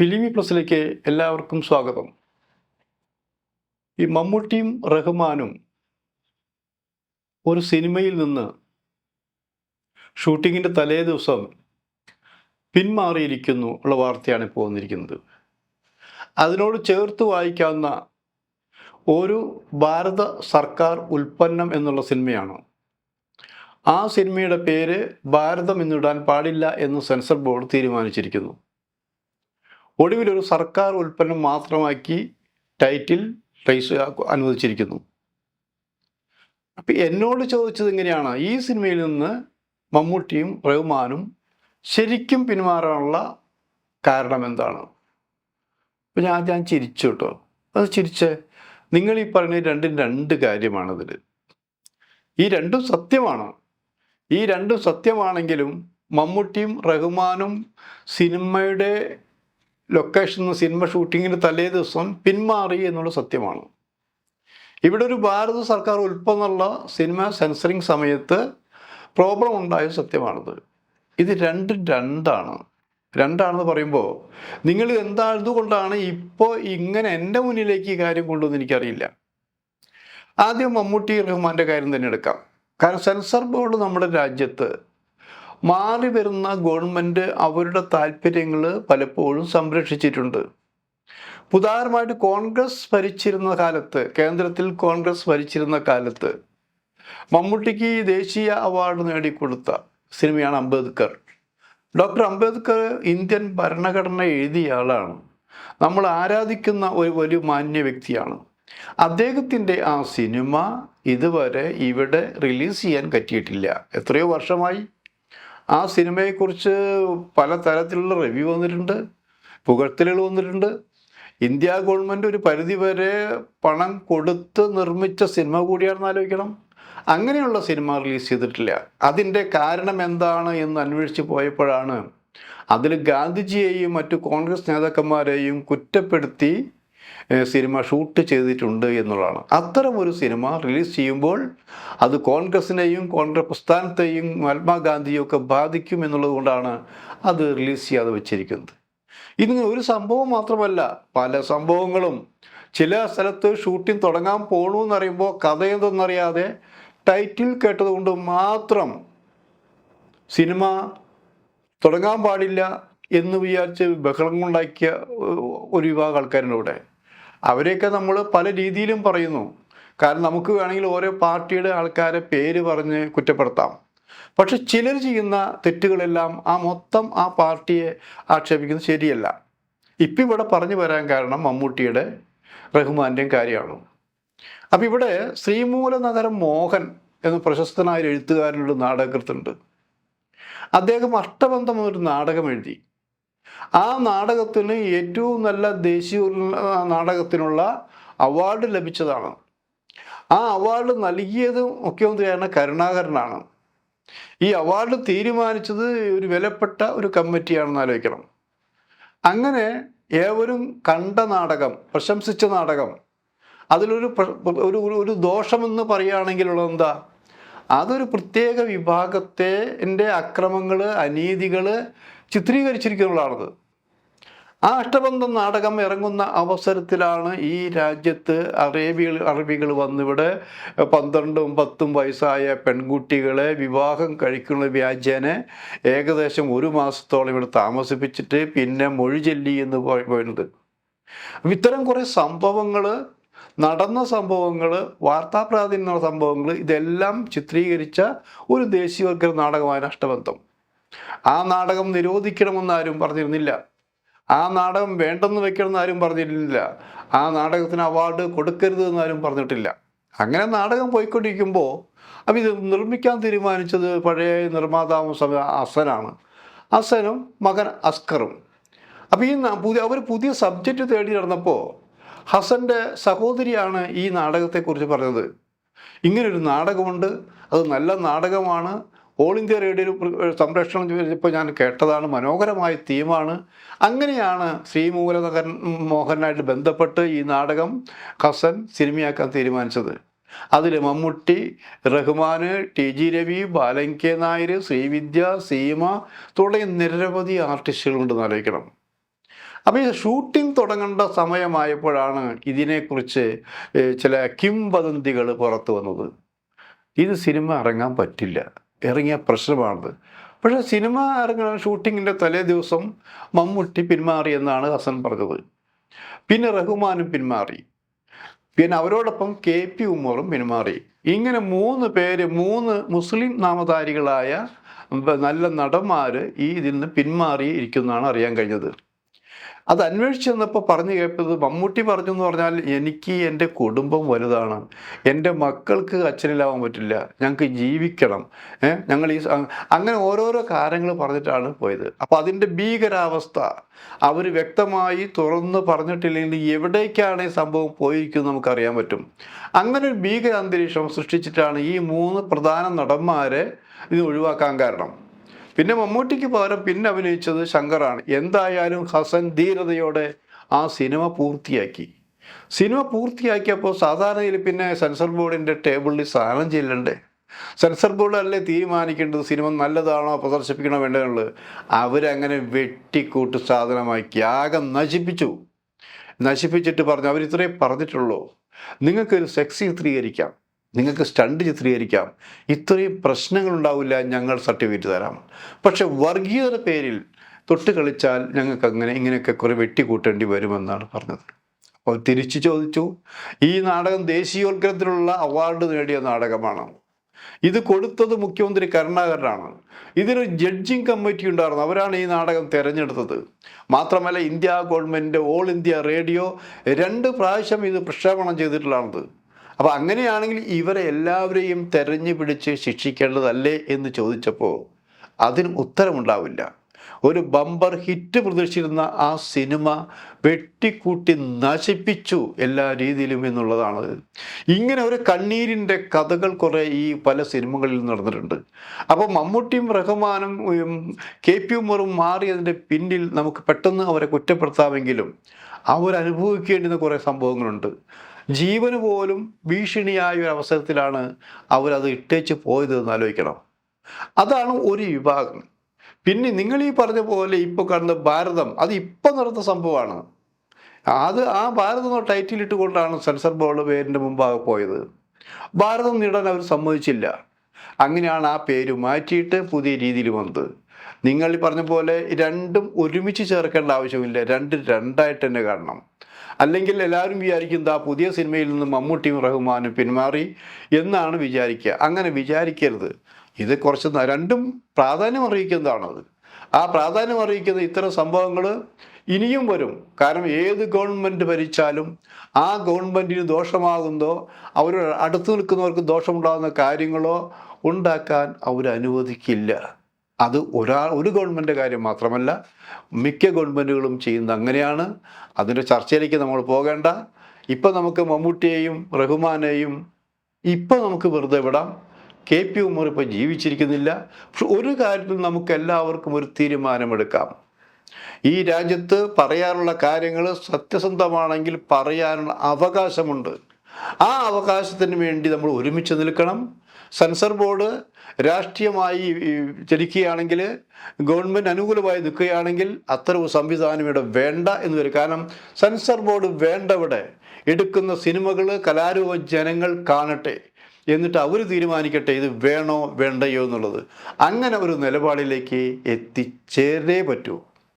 ഫിലിമി പ്ലസിലേക്ക് എല്ലാവർക്കും സ്വാഗതം. ഈ മമ്മൂട്ടിയും റഹ്മാനും ഒരു സിനിമയിൽ നിന്ന് ഷൂട്ടിങ്ങിന്റെ തലേ ദിവസം പിന്മാറിയിരിക്കുന്നു ഉള്ള വാർത്തയാണ് ഇപ്പോൾ വന്നിരിക്കുന്നത്. അതിനോട് ചേർത്ത് വായിക്കാവുന്ന ഒരു ഭാരത സർക്കാർ ഉൽപ്പന്നം എന്നുള്ള സിനിമയാണ്. ആ സിനിമയുടെ പേര് ഭാരതം എന്നിടാൻ പാടില്ല എന്ന് സെൻസർ ബോർഡ് തീരുമാനിച്ചിരിക്കുന്നു. ഒടുവിൽ ഒരു സർക്കാർ ഉൽപ്പന്നം മാത്രമാക്കി ടൈറ്റിൽ പ്ലേസ് അനുവദിച്ചിരിക്കുന്നു. അപ്പം എന്നോട് ചോദിച്ചത് എങ്ങനെയാണ് ഈ സിനിമയിൽ നിന്ന് മമ്മൂട്ടിയും റഹ്മാനും ശരിക്കും പിന്മാറാനുള്ള കാരണം എന്താണ്? അപ്പം ഞാൻ ഞാൻ ചിരിച്ചു കേട്ടോ. അത് ചിരിച്ച് നിങ്ങൾ ഈ പറഞ്ഞ രണ്ടും രണ്ട് കാര്യമാണതിൽ ഈ രണ്ടും സത്യമാണ്. ഈ രണ്ടും സത്യമാണെങ്കിലും മമ്മൂട്ടിയും റഹ്മാനും സിനിമയുടെ ലൊക്കേഷൻ സിനിമ ഷൂട്ടിങ്ങിന് തലേ ദിവസം പിന്മാറി എന്നുള്ള സത്യമാണ്. ഇവിടെ ഒരു ഭാരത സർക്കാർ ഉൾപ്പെന്നുള്ള സിനിമ സെൻസറിങ് സമയത്ത് പ്രോബ്ലം ഉണ്ടായ സത്യമാണത്. ഇത് രണ്ട് രണ്ടാണ്. രണ്ടാണെന്ന് പറയുമ്പോൾ നിങ്ങൾ എന്താ എന്തുകൊണ്ടാണ് ഇപ്പോൾ ഇങ്ങനെ എന്റെ മുന്നിലേക്ക് ഈ കാര്യം കൊണ്ടുവന്ന് എനിക്കറിയില്ല. ആദ്യം മമ്മൂട്ടി റഹ്മാന്റെ കാര്യം തന്നെ എടുക്കാം. കാരണം സെൻസർ ബോർഡ് നമ്മുടെ രാജ്യത്ത് മാറി വരുന്ന ഗവൺമെന്റ് അവരുടെ താല്പര്യങ്ങൾ പലപ്പോഴും സംരക്ഷിച്ചിട്ടുണ്ട്. ഉദാഹരണമായിട്ട് കോൺഗ്രസ് ഭരിച്ചിരുന്ന കാലത്ത് കേന്ദ്രത്തിൽ കോൺഗ്രസ് ഭരിച്ചിരുന്ന കാലത്ത് മമ്മൂട്ടിക്ക് ദേശീയ അവാർഡ് നേടിക്കൊടുത്ത സിനിമയാണ് അംബേദ്കർ. ഡോക്ടർ അംബേദ്കർ ഇന്ത്യൻ ഭരണഘടന എഴുതിയ ആളാണ്. നമ്മൾ ആരാധിക്കുന്ന ഒരു വലിയ മാന്യ വ്യക്തിയാണ്. അദ്ദേഹത്തിന്റെ ആ സിനിമ ഇതുവരെ ഇവിടെ റിലീസ് ചെയ്യാൻ പറ്റിയിട്ടില്ല. എത്രയോ വർഷമായി ആ സിനിമയെക്കുറിച്ച് പല തരത്തിലുള്ള റിവ്യൂ വന്നിട്ടുണ്ട് പുകഴ്ത്തലുകൾ വന്നിട്ടുണ്ട്. ഇന്ത്യ ഗവൺമെന്റ് ഒരു പരിധിവരെ പണം കൊടുത്ത് നിർമ്മിച്ച സിനിമ കൂടിയാണെന്ന് ആലോചിക്കണം. അങ്ങനെയുള്ള സിനിമ റിലീസ് ചെയ്തിട്ടില്ല. അതിന്റെ കാരണം എന്താണ് എന്ന് അന്വേഷിച്ച് പോയപ്പോഴാണ് അതിൽ ഗാന്ധിജിയെയും മറ്റു കോൺഗ്രസ് നേതാക്കന്മാരെയും കുറ്റപ്പെടുത്തി സിനിമ ഷൂട്ട് ചെയ്തിട്ടുണ്ട് എന്നുള്ളതാണ്. അത്തരം ഒരു സിനിമ റിലീസ് ചെയ്യുമ്പോൾ അത് കോൺഗ്രസിനെയും കോൺഗ്രസ് പ്രസ്ഥാനത്തെയും മഹാത്മാഗാന്ധിയും ഒക്കെ ബാധിക്കും എന്നുള്ളത് കൊണ്ടാണ് അത് റിലീസ് ചെയ്യാതെ വെച്ചിരിക്കുന്നത്. ഇതിന് ഒരു സംഭവം മാത്രമല്ല പല സംഭവങ്ങളും. ചില സ്ഥലത്ത് ഷൂട്ടിംഗ് തുടങ്ങാൻ അറിയുമ്പോൾ കഥ എന്തെന്നറിയാതെ ടൈറ്റിൽ കേട്ടതുകൊണ്ട് മാത്രം സിനിമ തുടങ്ങാൻ പാടില്ല എന്ന് വിചാരിച്ച് ബഹളം ഉണ്ടാക്കിയ ഒരു വിഭാഗം ആൾക്കാരുടെ അവരെയൊക്കെ നമ്മൾ പല രീതിയിലും പറയുന്നു. കാരണം നമുക്ക് വേണമെങ്കിൽ ഓരോ പാർട്ടിയുടെ ആൾക്കാരെ പേര് പറഞ്ഞ് കുറ്റപ്പെടുത്താം. പക്ഷെ ചിലർ ചെയ്യുന്ന തെറ്റുകളെല്ലാം ആ മൊത്തം ആ പാർട്ടിയെ ആക്ഷേപിക്കുന്നത് ശരിയല്ല. ഇപ്പം ഇവിടെ പറഞ്ഞു വരാൻ കാരണം മമ്മൂട്ടിയുടെ റഹ്മാന്റെയും കാര്യമാണ്. അപ്പം ഇവിടെ ശ്രീമൂല നഗരം മോഹൻ എന്ന പ്രശസ്തനായ ഒരു എഴുത്തുകാരനൊരു നാടകൃത്തുണ്ട് അദ്ദേഹം അഷ്ടബന്ധം ഒരു നാടകം എഴുതി. ആ നാടകത്തിന് ഏറ്റവും നല്ല ദേശീയ നാടകത്തിനുള്ള അവാർഡ് ലഭിച്ചതാണ്. ആ അവാർഡ് നൽകിയത് മുഖ്യമന്ത്രിയാണ് കരുണാകരനാണ്. ഈ അവാർഡ് തീരുമാനിച്ചത് ഒരു വിലപ്പെട്ട ഒരു കമ്മിറ്റിയാണെന്ന് ആലോചിക്കണം. അങ്ങനെ ഏവരും കണ്ട നാടകം പ്രശംസിച്ച നാടകം അതിലൊരു ഒരു ഒരു- ദോഷമെന്ന് പറയുകയാണെങ്കിലുള്ളത് എന്താ? അതൊരു പ്രത്യേക വിഭാഗത്തെ എന്റെ അക്രമങ്ങൾ അനീതികൾ ചിത്രീകരിച്ചിരിക്കുന്നുള്ളതാണത് ആ അഷ്ടബന്ധം നാടകം ഇറങ്ങുന്ന അവസരത്തിലാണ് ഈ രാജ്യത്ത് അറേബ്യ അറബികൾ വന്നിവിടെ പന്ത്രണ്ടും പത്തും വയസ്സായ പെൺകുട്ടികളെ വിവാഹം കഴിക്കുന്ന വ്യാജേനെ ഏകദേശം ഒരു മാസത്തോളം ഇവിടെ താമസിപ്പിച്ചിട്ട് പിന്നെ മൊഴി ചൊല്ലി എന്ന് അപ്പം ഇത്തരം കുറേ സംഭവങ്ങൾ നടന്ന സംഭവങ്ങൾ വാർത്താ പ്രാധാന്യമുള്ള സംഭവങ്ങൾ ഇതെല്ലാം ചിത്രീകരിച്ച ഒരു ദേശീയവൽക്കരണ നാടകമായ അഷ്ടബന്ധം. ആ നാടകം നിരോധിക്കണമെന്ന് ആരും പറഞ്ഞിരുന്നില്ല. ആ നാടകം വേണ്ടെന്ന് വെക്കണമെന്ന് ആരും പറഞ്ഞിരുന്നില്ല. ആ നാടകത്തിന് അവാർഡ് കൊടുക്കരുത് എന്ന് ആരും പറഞ്ഞിട്ടില്ല. അങ്ങനെ നാടകം പോയിക്കൊണ്ടിരിക്കുമ്പോൾ അപ്പം ഇത് നിർമ്മിക്കാൻ തീരുമാനിച്ചത് പഴയ നിർമ്മാതാവ് അസനാണ്. അസനും മകൻ അസ്കറും. അപ്പോൾ ഈ പുതിയ അവർ പുതിയ സബ്ജക്റ്റ് തേടി നടന്നപ്പോൾ ഹസന്റെ സഹോദരിയാണ് ഈ നാടകത്തെക്കുറിച്ച് പറഞ്ഞത്. ഇങ്ങനൊരു നാടകമുണ്ട്. അത് നല്ല നാടകമാണ്. ഓൾ ഇന്ത്യ റേഡിയോ സംപ്രേഷണം ചെയ്തപ്പോൾ ഞാൻ കേട്ടതാണ് മനോഹരമായ തീമാണ് അങ്ങനെയാണ് ശ്രീ ശ്രീമൂലനഗരൻ മോഹനായിട്ട് ബന്ധപ്പെട്ട് ഈ നാടകം ഹസൻ സിനിമയാക്കാൻ തീരുമാനിച്ചത്. അതിൽ Mammootty Rahman T G Ravi Balan K Nair Srividya Seema തുടങ്ങിയ നിരവധി ആർട്ടിസ്റ്റുകളുണ്ടെന്ന് ആലോചിക്കണം. അപ്പോൾ ഈ ഷൂട്ടിംഗ് തുടങ്ങേണ്ട സമയമായപ്പോഴാണ് ഇതിനെക്കുറിച്ച് ചില കിംവദന്തികൾ പുറത്തു വന്നത്. ഇത് സിനിമ ഇറങ്ങാൻ പറ്റില്ല. ഇറങ്ങിയ പ്രശ്നമാണത്. പക്ഷേ സിനിമ ഇറങ്ങുന്ന ഷൂട്ടിങ്ങിന്റെ തലേ ദിവസം മമ്മൂട്ടി പിന്മാറി എന്നാണ് ഹസൻ പറഞ്ഞത്. പിന്നെ റഹ്മാനും പിന്മാറി. പിന്നെ അവരോടൊപ്പം കെ പി ഉമ്മറും പിന്മാറി. ഇങ്ങനെ മൂന്ന് പേര് മൂന്ന് മുസ്ലിം നാമധാരികളായ നല്ല നടന്മാർ ഈ ഇതിൽ നിന്ന് പിന്മാറി ഇരിക്കുന്നതാണ് അറിയാൻ കഴിഞ്ഞത്. അത് അന്വേഷിച്ച് ചെന്നപ്പോൾ പറഞ്ഞു കേട്ടത് മമ്മൂട്ടി പറഞ്ഞു എന്ന് പറഞ്ഞാൽ എനിക്ക് എന്റെ കുടുംബം വലുതാണ്. എന്റെ മക്കൾക്ക് അച്ഛനിലാവാൻ പറ്റില്ല. ഞങ്ങൾക്ക് ജീവിക്കണം. ഞങ്ങൾ ഈ അങ്ങനെ ഓരോരോ കാര്യങ്ങൾ പറഞ്ഞിട്ടാണ് പോയത്. അപ്പോൾ അതിന്റെ ഭീകരാവസ്ഥ അവർ വ്യക്തമായി തുറന്ന് പറഞ്ഞിട്ടില്ലെങ്കിൽ എവിടേക്കാണ് ഈ സംഭവം പോയിരിക്കുന്നത് നമുക്കറിയാൻ പറ്റും. അങ്ങനെ ഒരു ഭീകര അന്തരീക്ഷം സൃഷ്ടിച്ചിട്ടാണ് ഈ മൂന്ന് പ്രധാന നടന്മാരെ ഇത് ഒഴിവാക്കാൻ കാരണം. പിന്നെ മമ്മൂട്ടിക്ക് പകരം പിന്നെ അഭിനയിച്ചത് ശങ്കറാണ്. എന്തായാലും ഹസൻ ധീരതയോടെ ആ സിനിമ പൂർത്തിയാക്കി. സിനിമ പൂർത്തിയാക്കിയപ്പോൾ സാധാരണയിൽ പിന്നെ സെൻസർ ബോർഡിന്റെ ടേബിളിൽ സാധനം ചെല്ലണ്ടേ സെൻസർ ബോർഡല്ലേ തീരുമാനിക്കേണ്ടത് സിനിമ നല്ലതാണോ പ്രദർശിപ്പിക്കണോ വേണ്ടതെന്നുള്ളത്. അവരങ്ങനെ വെട്ടിക്കൂട്ട് സാധനമാക്കി ആകെ നശിപ്പിച്ചു. നശിപ്പിച്ചിട്ട് പറഞ്ഞു അവരിത്രേ പറഞ്ഞിട്ടുള്ളൂ. നിങ്ങൾക്കൊരു സെക്സ് ചിത്രീകരിക്കാം. നിങ്ങൾക്ക് സ്റ്റണ്ട് ചിത്രീകരിക്കാം. ഇത്രയും പ്രശ്നങ്ങളുണ്ടാവില്ല ഞങ്ങൾ സർട്ടിഫിക്കറ്റ് തരാം. പക്ഷെ വർഗീയതയുടെ പേരിൽ തൊട്ട് കളിച്ചാൽ ഞങ്ങൾക്ക് അങ്ങനെ ഇങ്ങനെയൊക്കെ കുറെ വെട്ടിക്കൂട്ടേണ്ടി വരുമെന്നാണ് പറഞ്ഞത്. അപ്പോൾ തിരിച്ചു ചോദിച്ചു ഈ നാടകം ദേശീയോത്ഗ്രഹത്തിലുള്ള അവാർഡ് നേടിയ നാടകമാണ്? ഇത് കൊടുത്തത് മുഖ്യമന്ത്രി കരുണാകരനാണ്. ഇതിനൊരു ജഡ്ജിങ് കമ്മിറ്റി ഉണ്ടായിരുന്നു. അവരാണ് ഈ നാടകം തിരഞ്ഞെടുത്തത്. മാത്രമല്ല India government all India radio രണ്ട് പ്രാവശ്യം ഇത് പ്രക്ഷേപണം ചെയ്തിട്ടുള്ളതാണത്. അപ്പോൾ അങ്ങനെയാണെങ്കിൽ ഇവരെ എല്ലാവരെയും തെരഞ്ഞു പിടിച്ച് ശിക്ഷിക്കേണ്ടതല്ലേ എന്ന് ചോദിച്ചപ്പോൾ അതിന് ഉത്തരമുണ്ടാവില്ല. ഒരു ബമ്പർ ഹിറ്റ് പ്രതീക്ഷിച്ചിരുന്ന ആ സിനിമ വെട്ടിക്കൂട്ടി നശിപ്പിച്ചു എല്ലാ രീതിയിലും എന്നുള്ളതാണ്. ഇങ്ങനെ ഒരു കണ്ണീരിന്റെ കഥകൾ കുറേ ഈ പല സിനിമകളിൽ നടന്നിട്ടുണ്ട്. അപ്പോൾ മമ്മൂട്ടിയും റഹ്മാനും കെ പി ഉമ്മറും മാറിയതിന്റെ പിന്നിൽ നമുക്ക് പെട്ടെന്ന് അവരെ കുറ്റപ്പെടുത്താമെങ്കിലും അവരനുഭവിക്കേണ്ടുന്ന കുറേ സംഭവങ്ങളുണ്ട്. ജീവന് പോലും ഭീഷണിയായ ഒരു അവസരത്തിലാണ് അവരത് ഇട്ടേച്ച് പോയത് എന്ന് ആലോചിക്കണം. അതാണ് ഒരു വിഭാഗം. പിന്നെ നിങ്ങൾ ഈ പറഞ്ഞ പോലെ ഇപ്പോൾ കാണുന്ന ഭാരതം അത് ഇപ്പം നടന്ന സംഭവമാണ്. അത് ആ ഭാരതം എന്ന ടൈറ്റിൽ ഇട്ടുകൊണ്ടാണ് സെൻസർ ബോർഡ് പേരിന്റെ മുമ്പാകെ പോയത്. ഭാരതം നേടാൻ അവർ സമ്മതിച്ചില്ല. അങ്ങനെയാണ് ആ പേര് മാറ്റിയിട്ട് പുതിയ രീതിയിൽ വന്നത്. നിങ്ങൾ പറഞ്ഞ പോലെ രണ്ടും ഒരുമിച്ച് ചേർക്കേണ്ട ആവശ്യമില്ല. രണ്ട് രണ്ടായിട്ട് തന്നെ കാണണം. അല്ലെങ്കിൽ എല്ലാവരും വിചാരിക്കും ആ പുതിയ സിനിമയിൽ നിന്ന് മമ്മൂട്ടിയും റഹ്മാനും പിന്മാറി എന്നാണ് വിചാരിക്കുക. അങ്ങനെ വിചാരിക്കരുത്. ഇത് കുറച്ച് രണ്ടും പ്രാധാന്യം അറിയിക്കുന്നതാണത് ആ പ്രാധാന്യം അറിയിക്കുന്ന ഇത്തരം സംഭവങ്ങൾ ഇനിയും വരും. കാരണം ഏത് ഗവൺമെന്റ് ഭരിച്ചാലും ആ ഗവൺമെന്റിന് ദോഷമാകുന്നതോ അവർ അടുത്ത് നിൽക്കുന്നവർക്ക് ദോഷമുണ്ടാകുന്ന കാര്യങ്ങളോ ഉണ്ടാക്കാൻ അവരനുവദിക്കില്ല. അത് ഒരാൾ ഒരു ഗവൺമെന്റ് കാര്യം മാത്രമല്ല മിക്ക ഗവൺമെന്റുകളും ചെയ്യുന്നത് അങ്ങനെയാണ്. അതിന്റെ ചർച്ചയിലേക്ക് നമ്മൾ പോകേണ്ട. ഇപ്പം നമുക്ക് മമ്മൂട്ടിയെയും റഹ്മാനെയും ഇപ്പം നമുക്ക് വെറുതെ വിടാം. കെ പി ഉമ്മർ ഇപ്പോൾ ജീവിച്ചിരിക്കുന്നില്ല. പക്ഷെ ഒരു കാര്യത്തിൽ നമുക്ക് എല്ലാവർക്കും ഒരു തീരുമാനമെടുക്കാം. ഈ രാജ്യത്ത് പറയാനുള്ള കാര്യങ്ങൾ സത്യസന്ധമാണെങ്കിൽ പറയാനുള്ള അവകാശമുണ്ട്. ആ അവകാശത്തിന് വേണ്ടി നമ്മൾ ഒരുമിച്ച് നിൽക്കണം. സെൻസർ ബോർഡ് രാഷ്ട്രീയമായി ചലിക്കുകയാണെങ്കിൽ ഗവൺമെന്റ് അനുകൂലമായി നിൽക്കുകയാണെങ്കിൽ അത്തരം ഒരു സംവിധാനം ഇവിടെ വേണ്ട എന്ന് വരും. കാരണം സെൻസർ ബോർഡ് വേണ്ടവിടെ എടുക്കുന്ന സിനിമകൾ കലാരൂപ ജനങ്ങൾ കാണട്ടെ എന്നിട്ട് അവർ തീരുമാനിക്കട്ടെ ഇത് വേണോ വേണ്ടയോ എന്നുള്ളത്. അങ്ങനെ ഒരു നിലപാടിലേക്ക് എത്തിച്ചേരേ പറ്റൂ.